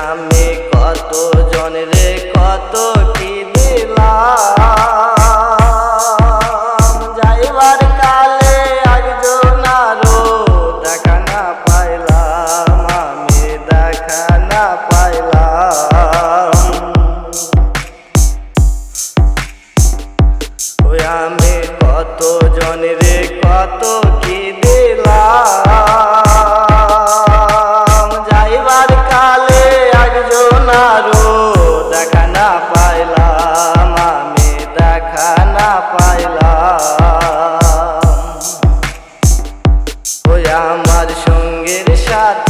নামে কত জনের কত কি দিলাম? যাইবার কালে একজন আরও দেখা না পাইলাম, আমি দেখা না পাইলাম। ওই আমি কত জনের কত কি দিলাম? পাইলাম আমি দেখা না পাইলাম। ওই আমার সঙ্গের সাথে